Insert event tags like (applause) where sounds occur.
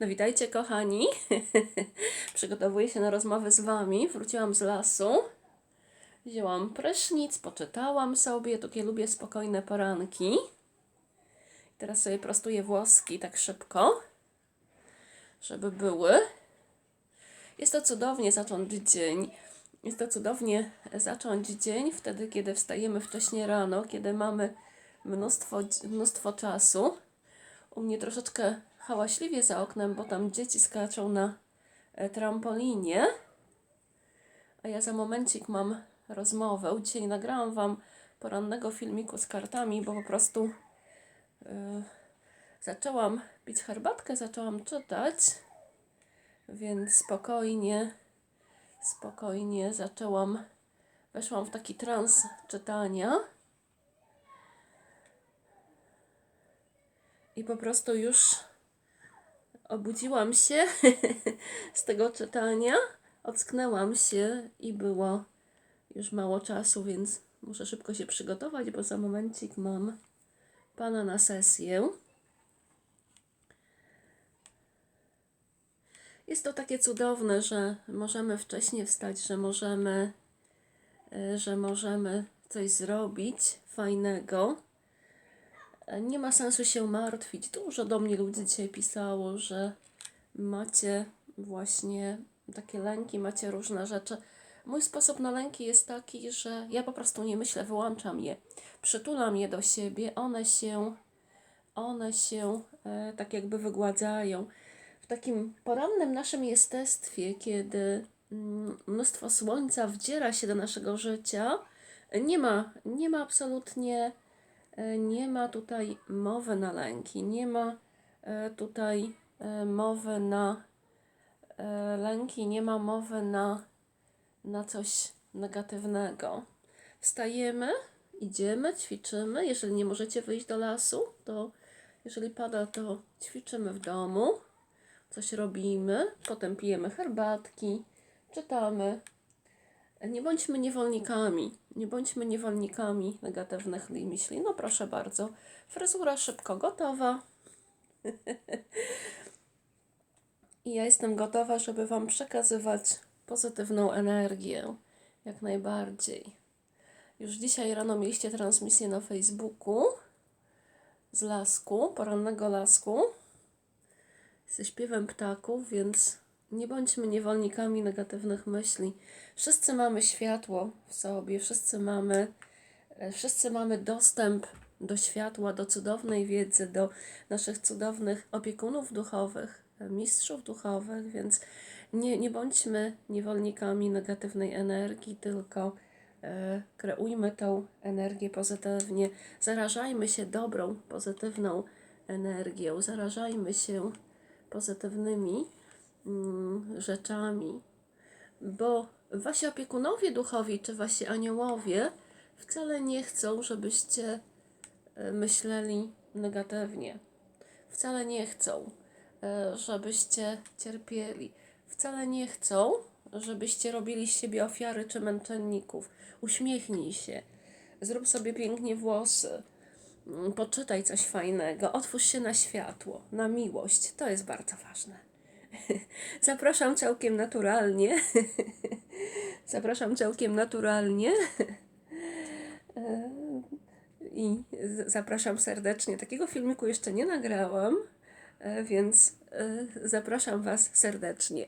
No witajcie kochani. (laughs) Przygotowuję się na rozmowę z Wami. Wróciłam z lasu. Wzięłam prysznic, poczytałam sobie. Takie lubię spokojne poranki. Teraz sobie prostuję włoski tak szybko, żeby były. Jest to cudownie zacząć dzień. Jest to cudownie zacząć dzień wtedy, kiedy wstajemy wcześnie rano, kiedy mamy mnóstwo, mnóstwo czasu. U mnie troszeczkę hałaśliwie za oknem, bo tam dzieci skaczą na e, trampolinie. A ja za momencik mam rozmowę. Dzisiaj nagrałam Wam porannego filmiku z kartami, bo po prostu e, zaczęłam pić herbatkę, zaczęłam czytać, więc spokojnie, spokojnie zaczęłam, weszłam w taki trans czytania. I po prostu już obudziłam się (laughs) z tego czytania, ocknęłam się i było już mało czasu, więc muszę szybko się przygotować, bo za momencik mam pana na sesję. Jest to takie cudowne, że możemy wcześniej wstać, że możemy, e, że możemy coś zrobić fajnego. Nie ma sensu się martwić. Dużo do mnie ludzi dzisiaj pisało, że macie właśnie takie lęki, macie różne rzeczy. Mój sposób na lęki jest taki, że ja po prostu nie myślę, wyłączam je, przytulam je do siebie, one się, one się e, tak jakby wygładzają. W takim porannym naszym jestestwie, kiedy mm, mnóstwo słońca wdziera się do naszego życia, nie ma, nie ma absolutnie nie ma tutaj mowy na lęki, nie ma e, tutaj e, mowy na lęki, nie ma mowy na, na coś negatywnego. Wstajemy, idziemy, ćwiczymy. Jeżeli nie możecie wyjść do lasu, to jeżeli pada, to ćwiczymy w domu, coś robimy, potem pijemy herbatki, czytamy, nie bądźmy niewolnikami. Nie bądźmy niewolnikami negatywnych myśli. No proszę bardzo. Fryzura szybko gotowa. (laughs) I ja jestem gotowa, żeby Wam przekazywać pozytywną energię. Jak najbardziej. Już dzisiaj rano mieliście transmisję na Facebooku z lasku, porannego lasku, ze śpiewem ptaków, więc nie bądźmy niewolnikami negatywnych myśli. Wszyscy mamy światło w sobie, wszyscy mamy, e, wszyscy mamy dostęp do światła, do cudownej wiedzy, do naszych cudownych opiekunów duchowych, e, mistrzów duchowych, więc nie, nie bądźmy niewolnikami negatywnej energii, tylko e, kreujmy tą energię pozytywnie, zarażajmy się dobrą, pozytywną energią, zarażajmy się pozytywnymi rzeczami, bo wasi opiekunowie duchowi czy wasi aniołowie wcale nie chcą, żebyście e, myśleli negatywnie. Wcale nie chcą, e, żebyście cierpieli. Wcale nie chcą, żebyście robili z siebie ofiary czy męczenników. Uśmiechnij się, zrób sobie pięknie włosy, mm, poczytaj coś fajnego, otwórz się na światło, na miłość. To jest bardzo ważne. (laughs) Zapraszam całkiem naturalnie. (laughs) Zapraszam całkiem naturalnie. (laughs) I zapraszam serdecznie. Takiego filmiku jeszcze nie nagrałam, e, więc e, zapraszam Was serdecznie.